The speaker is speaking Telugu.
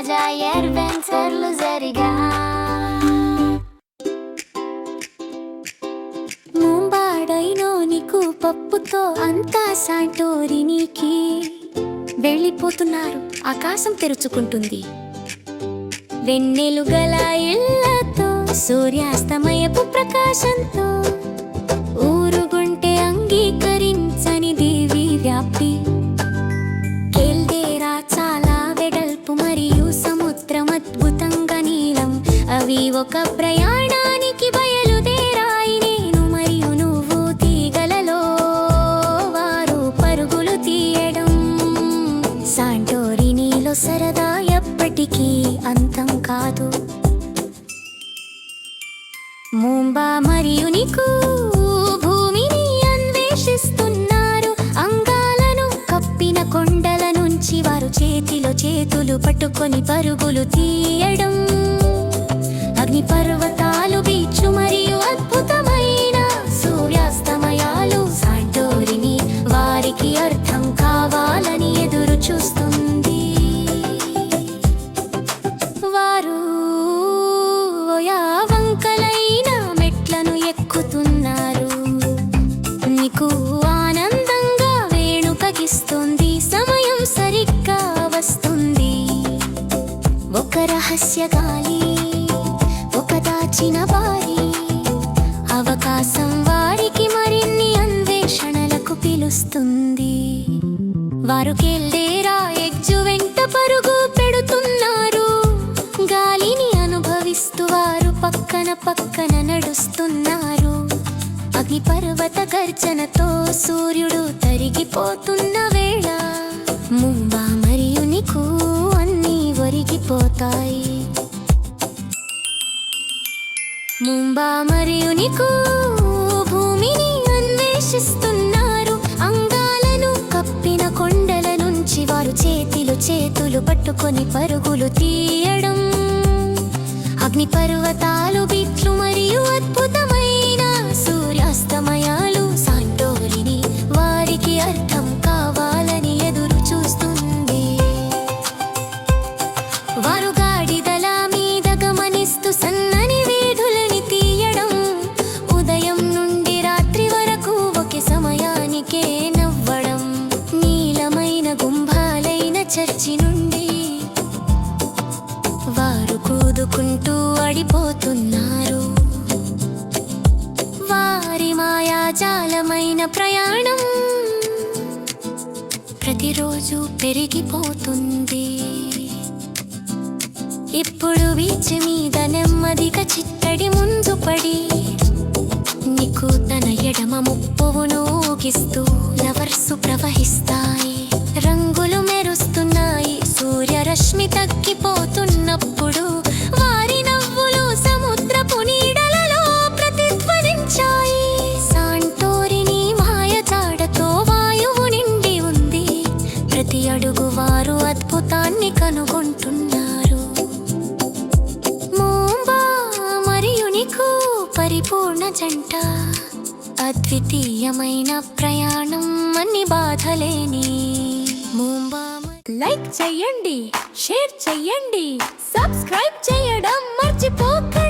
Acayip venterlu zeriga ముంబాడైనో నీకు పప్పుతో అంతా శాంటోరినికి వెళ్ళిపోతున్నారు ఆకాశం తెరుచుకుంటుంది వెన్నెలు గల ఇళ్ళతో సూర్యాస్తమయపు ప్రకాశంతో ఈ ఒక ప్రయాణానికి బయలుదేరాయి నేను మరియు నువ్వు తీగలలో వారు పరుగులు తీయడం. సాంటోరినిలో సరదా ఎప్పటికీ అంతం కాదు. ముంబా మరియు నీకు భూమిని అన్వేషిస్తున్నారు. అంగాలను కప్పిన కొండల నుంచి వారు చేతిలో చేతులు పట్టుకొని పరుగులు తీయడం. అగ్ని పర్వతాలు బీచు మరియు అద్భుతమైన సూర్యాస్తమయాలు సాంటోరిని వారికి అర్థం కావాలని ఎదురు చూస్తుంది. వారు ఓయా వంకలైన మెట్లను ఎక్కుతున్నారు. నీకు ఆనందంగా వేణుకగిస్తుంది సమయం సరిగ్గా వస్తుంది. ఒక రహస్య గాలి ఒక దాచిన వారి అవకాశం వారికి మరిన్ని అన్వేషణలకు పిలుస్తుంది. వారు కెళ్ళేరా ఎగ్జు వెంట పరుగు పెడుతున్నారు. గాలిని అనుభవిస్తూ వారు పక్కన పక్కన నడుస్తున్నారు. అగ్ని పర్వత గర్జనతో సూర్యుడు తరిగిపోతున్న వేళ ముంబా మరియు నీకు అన్నీ ఒరిగిపోతాయి. ముంబా మరియు నీకు భూమిని అన్వేషిస్తున్నారు. అంగాలను కప్పిన కొండల నుంచి వారు చేతులు చేతులు పట్టుకొని పరుగులు తీయడం. అగ్ని పర్వతాలు బిట్లు మరియు అద్భుతమైన చర్చి నుండి వారు కూదుకుంటూ అడిపోతున్నారు. వారి మాయాజాలమైన ప్రయాణం ప్రతిరోజు పెరిగిపోతుంది. ఇప్పుడు బీచ్ మీద నెమ్మదిగా చిత్తడి ముందు పడి నీకు తన ఎడమ ముప్పవును ఊగిస్తూ లవర్సు ప్రవహిస్తాయి. అద్భుతాన్ని కనుగొంటున్నారు. మోంబా మరియు నీకు పరిపూర్ణ జంట. అద్వితీయమైన ప్రయాణం అన్ని బాధలేని ముంబా లైక్ చెయ్యండి షేర్ చెయ్యండి సబ్స్క్రైబ్ చేయడం మర్చిపోకండి.